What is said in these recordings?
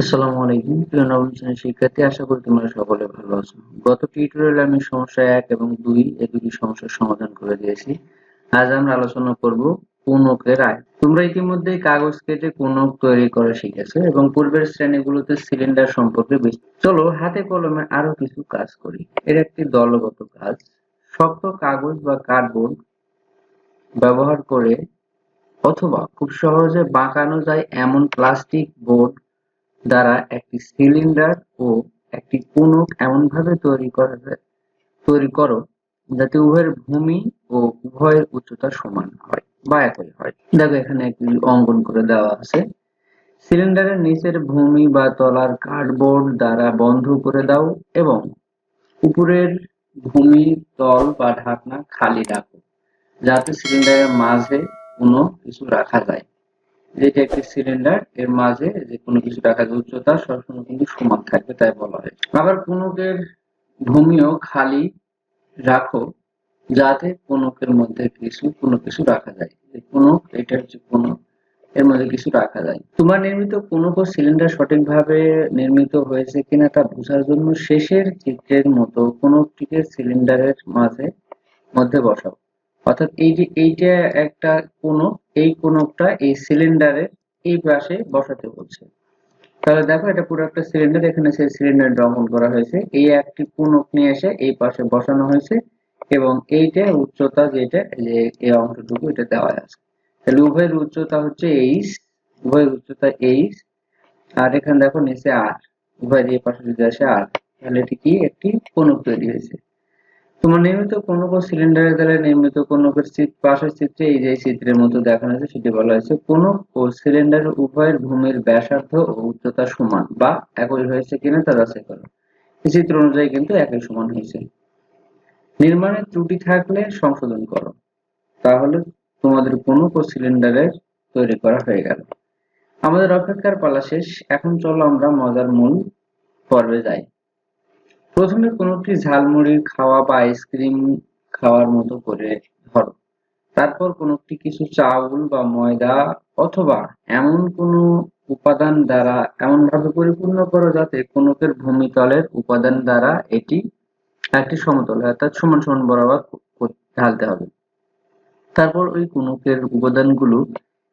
আসসালামু আলাইকুম। প্রিয় নবম শ্রেণির শিক্ষার্থী, আশা করি তোমরা সকলে ভালো আছো। গত টিউটোরিয়ালে আমি সমস্যা এক এবং দুই এই দুটি সমস্যার সমাধান করে দিয়েছি। আজ আমরা আলোচনা করব কোনকের আয়। তোমরা ইতিমধ্যে কাগজ কেটে কোনক তৈরি করা শিখেছো এবং পূর্বের শ্রেণীগুলোতে সিলিন্ডার সম্পর্কে চলো, হাতে কলমে আরও কিছু কাজ করি। এর একটি দলগত কাজ, শক্ত কাগজ বা কার্ডবোর্ড ব্যবহার করে অথবা খুব সহজে বাঁকানো যায় এমন প্লাস্টিক বোর্ড দ্বারা একটি সিলিন্ডার ও একটি কোনক এমনভাবে তৈরি করা যায়, তৈরি করো যাতে উভয়ের ভূমি ও উভয়ের উচ্চতা সমান হয় বা একই হয়। দেখো এখানে একটি অঙ্কন করে দেওয়া আছে। সিলিন্ডারের নিচের ভূমি বা তলার কার্ডবোর্ড দ্বারা বন্ধ করে দাও এবং উপরের ভূমি, তল বা ঢাকনা খালি রাখো, যাতে সিলিন্ডারের মাঝে কোনো কিছু রাখা যায়। যেটা একটি সিলিন্ডার এর মাঝে যে কোনো কিছু রাখা যায়, উচ্চতা সবসময় কিন্তু সমান থাকবে, তাই বলা হয়। আবার কোনকের ভূমিও খালি রাখো, যাতে কোনকের মধ্যে কিছু কোনো কিছু রাখা যায়। যে কোনক, এটা হচ্ছে কোনক, এর মধ্যে কিছু রাখা যায়। তোমার নির্মিত কোনক ও সিলিন্ডার সঠিকভাবে নির্মিত হয়েছে কিনা তা বোঝার জন্য শেষের চিত্রের মতো কোনকটিকে সিলিন্ডারের মাঝে, মধ্যে বসাও। অর্থাৎ এই যে, এইটা একটা কোনক এই কোনকটা এই সিলিন্ডারের এই পাশে বসাতে বলছে। তাহলে দেখো, এটা পুরো একটা সিলিন্ডার এখানে সেই সিলিন্ডার অঙ্কন করা হয়েছে। এই একটি কোনক নিয়ে এসে এই পাশে বসানো হয়েছে এবং এইটা উচ্চতা যেটা এই অংশটুকু এটা দেওয়া আছে। তাহলে উভয়ের উচ্চতা হচ্ছে এইচ, উভয়ের উচ্চতা এইচ, আর এখানে দেখো নিচে আর, উভয়ের এই পাশে যদি আসে আর, তাহলে এটি কি? একটি কোনক তৈরি হয়েছে। তোমার নির্মিত কোনক ও সিলিন্ডারের দ্বারা নির্মিত কোনকের পাশের চিত্রে এই যে চিত্রের মতো দেখানো হয়েছে, সেটি বলা হয়েছে কোনক ও সিলিন্ডার উভয়ের ভূমির ব্যাসার্ধ ও উচ্চতা সমান বা একই হয়েছে কিনা তা যাচাই করো। এই চিত্র অনুযায়ী কিন্তু একই সমান হয়েছে। নির্মাণের ত্রুটি থাকলে সংশোধন করো। তাহলে তোমাদের কোনক ও সিলিন্ডারের তৈরি করা হয়ে গেল। আমাদের অপেক্ষার পালা শেষ। এখন চলো আমরা মজার মূল পর্বে যাই। প্রথমে কোনটি ঝালমুড়ি খাওয়া বা আইসক্রিম খাওয়ার মতো করে ধরো। তারপর কোনটি কিছু চাউল বা ময়দা অথবা এমন কোনো উপাদান দ্বারা এমন ভাবে পরিপূর্ণ করো যাতে কোনকের ভূমিতলের উপাদান দ্বারা এটি একটি সমতল অর্থাৎ সমান সমান বরাবর ঢালতে হবে। তারপর ওই কোনকের উপাদানগুলো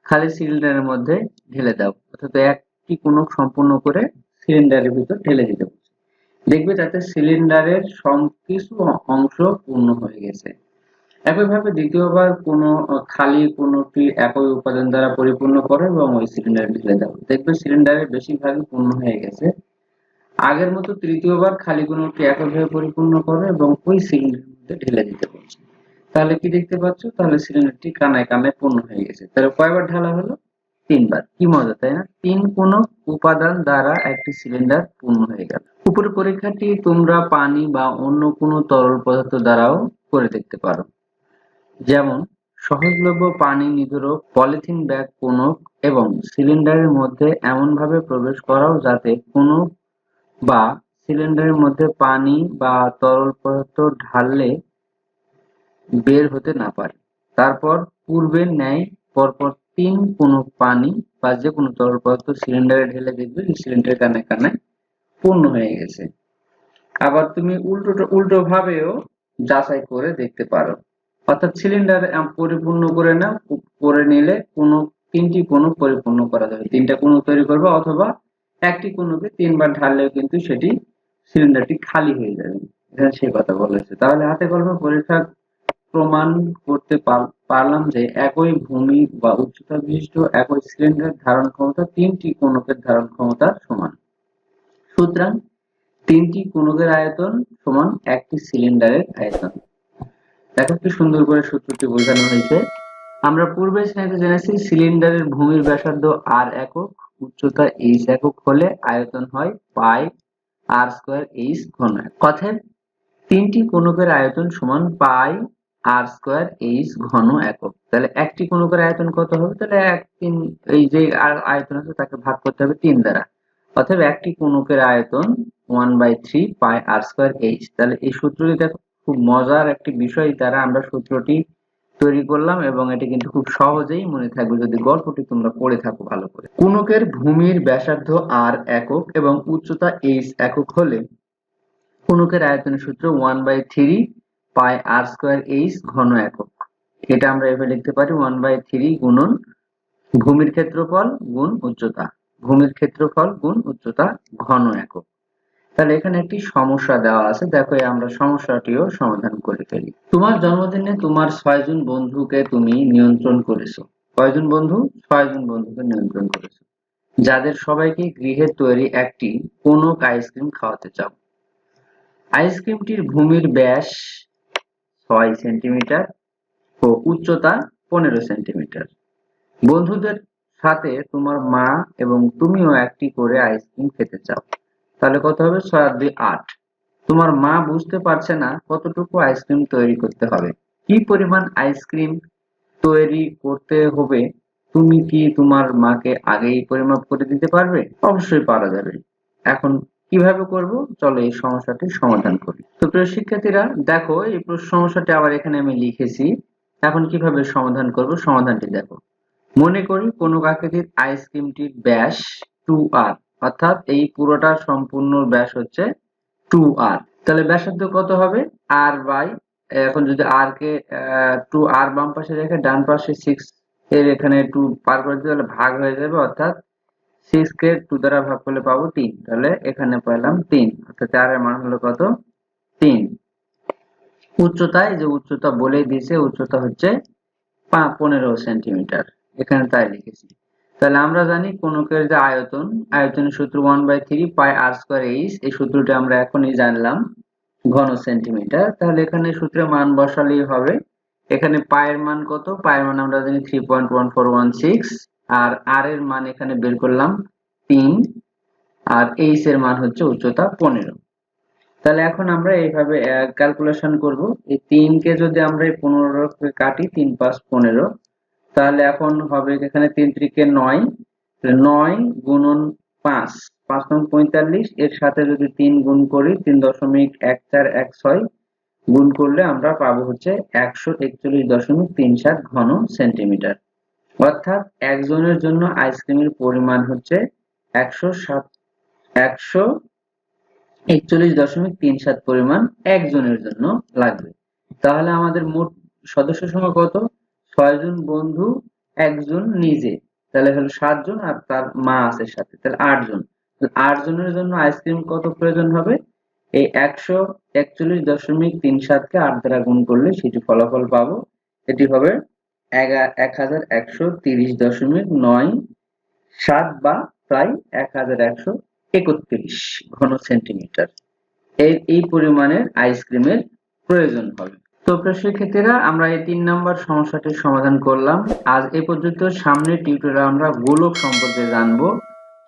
খালি সিলিন্ডারের মধ্যে ঢেলে দাও। অর্থাৎ একটি কোনক সম্পূর্ণ করে সিলিন্ডারের ভিতর ঢেলে দিতে দেখবে তাতে সিলিন্ডারের কিছু অংশ পূর্ণ হয়ে গেছে। একইভাবে দ্বিতীয়বার কোনো খালি কোনোটি একই উপাদান দ্বারা পরিপূর্ণ করো এবং ওই সিলিন্ডার ঢেলে দাও। দেখবে সিলিন্ডারের বেশিরভাগই পূর্ণ হয়ে গেছে। আগের মতো তৃতীয়বার খালি কোনোটি একইভাবে পরিপূর্ণ করো এবং ওই সিলিন্ডারের মধ্যে ঢেলে দিতে বলছে। তাহলে কি দেখতে পাচ্ছ? তাহলে সিলিন্ডারটি কানায় কানায় পূর্ণ হয়ে গেছে। তাহলে কয়বার ঢালা হলো? তিনবার। কি মজা, তাই না? তিন কোন উপাদান দ্বারা একটি সিলিন্ডার পূর্ণ হয়ে গেল। উপরের পরীক্ষাটি তোমরা পানি বা অন্য কোনো তরল পদার্থ দ্বারাও করে দেখতে পারো। যেমন, সহজলভ্য পানি নিধরক পলিথিন ব্যাগ, কোনক এবং সিলিন্ডারের মধ্যে এমনভাবে প্রবেশ করাও যাতে কোনক বা সিলিন্ডারের মধ্যে পানি বা তরল পদার্থ ঢাললে বের হতে না পারে। তারপর পূর্বের ন্যায় পরপর তিন কোনো পানি বা যে কোনো তরল পদার্থ সিলিন্ডারে ঢেলে দেখবে সিলিন্ডারের কানে কানে পূর্ণ হয়ে গেছে। আবার তুমি উল্টো উল্টো ভাবেও যাচাই করে দেখতে পারো। অর্থাৎ সিলিন্ডার পরিপূর্ণ করে না করে নিলে কোনো, তিনটি কোনো পরিপূর্ণ করা যাবে। তিনটা কোনো তৈরি করবে অথবা একটি কোনোকে তিনবার ঢাললেও কিন্তু সেটি সিলিন্ডারটি খালি হয়ে যাবে। এখানে সেই কথা বলেছে। তাহলে হাতে কলমে পরীক্ষা প্রমাণ করতে পারলাম যে একই ভূমি বা উচ্চতা বিশিষ্ট, একই সিলিন্ডার ধারণ ক্ষমতা, তিনটি কোনকের ধারণ ক্ষমতা সমান। সুতরাং তিনটি কোনকের আয়তন সমান একটি সিলিন্ডারের আয়তন। দেখো কি সুন্দর করে সূত্রটি বোঝানো হয়েছে। আমরা পূর্বে জেনেছি সিলিন্ডারের ভূমির ব্যাসার্ধ আর একক, উচ্চতা এইচ একক হলে আয়তন হয় পাই আর স্কোয়ার এইচ ঘন কথায় তিনটি কোনকের আয়তন সমান পাই আর স্কোয়ার এইচ ঘন একক। তাহলে একটি কোনকের আয়তন কত হবে? তাহলে এক তিন, এই যে আর আয়তন আছে তাকে ভাগ করতে হবে তিন দ্বারা। অতএব একটি কোনকের আয়তন one by three pi r square h তাহলে এই সূত্রটি দেখো, খুব মজার একটি বিষয় দ্বারা আমরা সূত্রটি তৈরি করলাম এবং এটি কিন্তু খুব সহজেই মনে থাকবে যদি গল্পটি তোমরা পড়ে থাকো ভালো করে। কুনকের ভূমির ব্যাসার্ধ আর একক এবং উচ্চতা এইচ একক হলে কুনকের আয়তনের সূত্র one by three pi r square h ঘন একক। এটা আমরা এভাবে লিখতে পারি ওয়ান বাই থ্রি গুণন ভূমির ক্ষেত্রফল গুণ উচ্চতা। ভূমির ক্ষেত্রফল গুণ উচ্চতা ঘন একক। তাহলে এখানে একটি সমস্যা দেওয়া আছে। দেখো আমরা সমস্যাটিও সমাধান করে ফেলি। তোমার জন্মদিনে তোমার ছয়জন বন্ধুকে তুমি নিয়ন্ত্রণ করেছ। কয়জন বন্ধু? ছয়জন বন্ধুকে নিয়ন্ত্রণ করেছ। যাদের সবাইকে গৃহের তৈরি একটি কোনো আইসক্রিম খাওয়াতে চাও। আইসক্রিমটির ভূমির ব্যাস ছয় সেন্টিমিটার ও উচ্চতা পনেরো সেন্টিমিটার। বন্ধুদের সাথে তোমার মা এবং তুমিও একটি করে আইসক্রিম খেতে চাও। তাহলে কত হবে? ছয়, দুই, আট। তোমার মা বুঝতে পারছে না কতটুকু আইসক্রিম তৈরি করতে হবে। কি পরিমাণ আইসক্রিম তৈরি করতে হবে? তুমি কি তোমার মাকে আগেই পরিমাপ করে দিতে পারবে? অবশ্যই পারা যাবে। এখন কীভাবে করব? চলো এই সমস্যাটি সমাধান করি। তো প্রিয় শিক্ষার্থীরা, দেখো এই সমস্যাটি আবার এখানে আমি লিখেছি। এখন কীভাবে সমাধান করব? সমাধানটি দেখো। মনে করি কোনো আকৃতির আইসক্রিমটির ব্যাস টু আর অর্থাৎ এই পুরোটা সম্পূর্ণ ব্যাস হচ্ছে টু আর তাহলে ব্যাসার্ধ কত হবে? আর বাই এখন যদি আর কে টু আর বাম পাশে রেখে ডান পাশে সিক্স এর এখানে টু পার করে দিতে তাহলে ভাগ হয়ে যাবে, অর্থাৎ সিক্স কে টু দ্বারা ভাগ করলে পাবো তিন। তাহলে এখানে পেলাম তিন, অর্থাৎ চারের মান হলো কত? তিন। উচ্চতায় যে উচ্চতা বলে দিয়েছে, উচ্চতা হচ্ছে পনেরো সেন্টিমিটার এখানে তাই লিখেছি। তাহলে আমরা জানি কোনকের যে আয়তন, আয়তনের সূত্র one by three pi r square h এই সূত্রটি আমরা এখনই জানলাম ঘন সেন্টিমিটার তাহলে এখানে সূত্রে মান বসালেই হবে। এখানে পায়ের মান কত? পায়ের মান আমরা জানি three point one four one six আর আর এর মান এখানে বের করলাম তিন, আর এইচ এর মান হচ্ছে উচ্চতা পনেরো। তাহলে এখন আমরা এইভাবে ক্যালকুলেশন করব। এই তিনকে যদি আমরা এই পনেরো কাটি, তিন পাঁচ পনেরো তাহলে এখন হবে এখানে তিন ত্রিকে নয়। নয় গুণন পাঁচ। পাঁচ নং পঁয়তাল্লিশ, এর সাথে যদি তিন গুণ করি, তিন দশমিক এক চার এক ছয়, গুণ করলে আমরা পাবো হচ্ছে একশো একচল্লিশ দশমিক তিন সাত ঘন সেন্টিমিটার। অর্থাৎ একজনের জন্য আইসক্রিমের পরিমাণ হচ্ছে একশো সাত, একশো একচল্লিশ দশমিক তিন সাত পরিমাণ একজনের জন্য লাগবে। তাহলে আমাদের মোট সদস্য সংখ্যা কত? ছয়জন বন্ধু, একজন নিজে। তাহলে হলো সাতজন আর তার মা আছে সাথে, তাহলে আটজন। আটজনের জন্য আইসক্রিম কত প্রয়োজন হবে? এই একশো একচল্লিশ দশমিক তিন সাতকে আট দ্বারা গুণ করলে সেটি ফলাফল পাবো। এটি হবে এক হাজার একশো তিরিশ দশমিক নয় সাত বা প্রায় এক হাজার একশো একত্রিশ ঘন সেন্টিমিটার এই এই পরিমাণের আইসক্রিমের প্রয়োজন হবে। তো শিক্ষার্থীরা আমরা এই তিন নম্বর সমস্যাটির সমাধান করলাম। আজ এ পর্যন্ত সামনের টিউটোরিয়ালে আমরা গোলক সম্পর্কে জানব।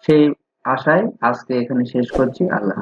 সেই আশায় আজকে এখানে শেষ করছি। আল্লাহ